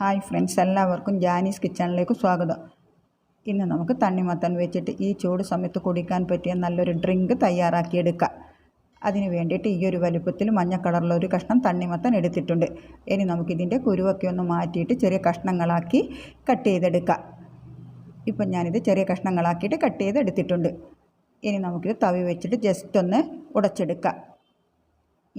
Hi friends എല്ലാവർക്കും ജാനീസ് കിച്ചണിലേക്ക് സ്വാഗതം. ഇന്ന് നമുക്ക് തണ്ണിമത്തൻ വെച്ചിട്ട് ഈ ചൂട് സമയത്ത് കുടിക്കാൻ പറ്റിയ നല്ലൊരു ഡ്രിങ്ക് തയ്യാറാക്കിയെടുക്കാം. അതിന് വേണ്ടിയിട്ട് ഈ ഒരു വലുപ്പത്തിൽ മഞ്ഞ ഒരു കഷ്ണം തണ്ണിമത്തൻ എടുത്തിട്ടുണ്ട്. ഇനി നമുക്കിതിന്റെ കുരുവൊക്കെ ഒന്ന് മാറ്റിയിട്ട് ചെറിയ കഷ്ണങ്ങളാക്കി കട്ട് ചെയ്തെടുക്കാം. ഇപ്പം ഞാനിത് ചെറിയ കഷ്ണങ്ങളാക്കിയിട്ട് കട്ട് ചെയ്തെടുത്തിട്ടുണ്ട്. ഇനി നമുക്കിത് തവി വെച്ചിട്ട് ജസ്റ്റ് ഒന്ന് ഉടച്ചെടുക്കാം.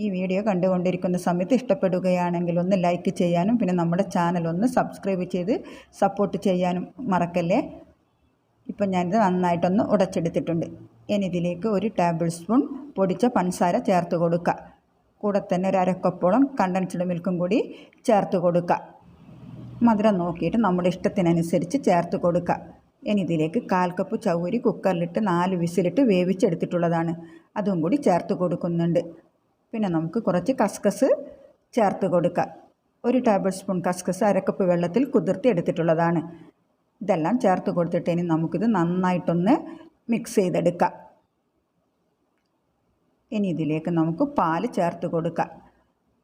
ഈ വീഡിയോ കണ്ടുകൊണ്ടിരിക്കുന്ന സമയത്ത് ഇഷ്ടപ്പെടുകയാണെങ്കിൽ ഒന്ന് ലൈക്ക് ചെയ്യാനും പിന്നെ നമ്മുടെ ചാനൽ ഒന്ന് സബ്സ്ക്രൈബ് ചെയ്ത് സപ്പോർട്ട് ചെയ്യാനും മറക്കല്ലേ? ഇപ്പം ഞാനിത് നന്നായിട്ടൊന്ന് ഉടച്ചെടുത്തിട്ടുണ്ട്. ഇനി ഇതിലേക്ക് ഒരു ടേബിൾ സ്പൂൺ പൊടിച്ച പഞ്ചസാര ചേർത്ത് കൊടുക്കുക. കൂടെ തന്നെ ഒരു അരക്കപ്പോളം കണ്ടൻസ്ഡ് മിൽക്കും കൂടി ചേർത്ത് കൊടുക്കുക. മധുരം നോക്കിയിട്ട് നമ്മുടെ ഇഷ്ടത്തിനനുസരിച്ച് ചേർത്ത് കൊടുക്കുക. ഇനി ഇതിലേക്ക് കാൽ കപ്പ് ചൗരി കുക്കറിലിട്ട് നാല് വിസിലിട്ട് വേവിച്ചെടുത്തിട്ടുള്ളതാണ്. അതും കൂടി ചേർത്ത് കൊടുക്കുന്നുണ്ട്. പിന്നെ നമുക്ക് കുറച്ച് കസ്കസ് ചേർത്ത് കൊടുക്കുക ഒരു ടേബിൾ സ്പൂൺ കസ്കസ് അരക്കപ്പ് വെള്ളത്തിൽ കുതിർത്തി എടുത്തിട്ടുള്ളതാണ്. ഇതെല്ലാം ചേർത്ത് കൊടുത്തിട്ട് ഇനി നമുക്കിത് നന്നായിട്ടൊന്ന് മിക്സ് ചെയ്തെടുക്കാം. ഇനി ഇതിലേക്ക് നമുക്ക് പാൽ ചേർത്ത് കൊടുക്കാം.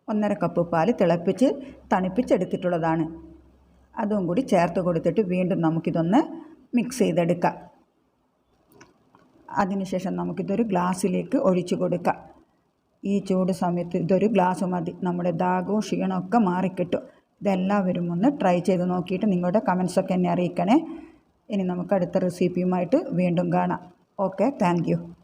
ഒന്നര കപ്പ് പാൽ തിളപ്പിച്ച് തണുപ്പിച്ചെടുത്തിട്ടുള്ളതാണ്. അതും കൂടി ചേർത്ത് കൊടുത്തിട്ട് വീണ്ടും നമുക്കിതൊന്ന് മിക്സ് ചെയ്തെടുക്കാം. അതിനുശേഷം നമുക്കിതൊരു ഗ്ലാസ്സിലേക്ക് ഒഴിച്ചു കൊടുക്കാം. ഈ ചൂട് സമയത്ത് ഇതൊരു ഗ്ലാസ് മതി. നമ്മുടെ ദാഹവും ക്ഷീണമൊക്കെ മാറിക്കിട്ടും. ഇതെല്ലാവരും ഒന്ന് ട്രൈ ചെയ്ത് നോക്കിയിട്ട് നിങ്ങളുടെ കമൻസൊക്കെ എന്നെ അറിയിക്കണേ. ഇനി നമുക്ക് അടുത്ത റെസിപ്പിയുമായിട്ട് വീണ്ടും കാണാം. Okay thank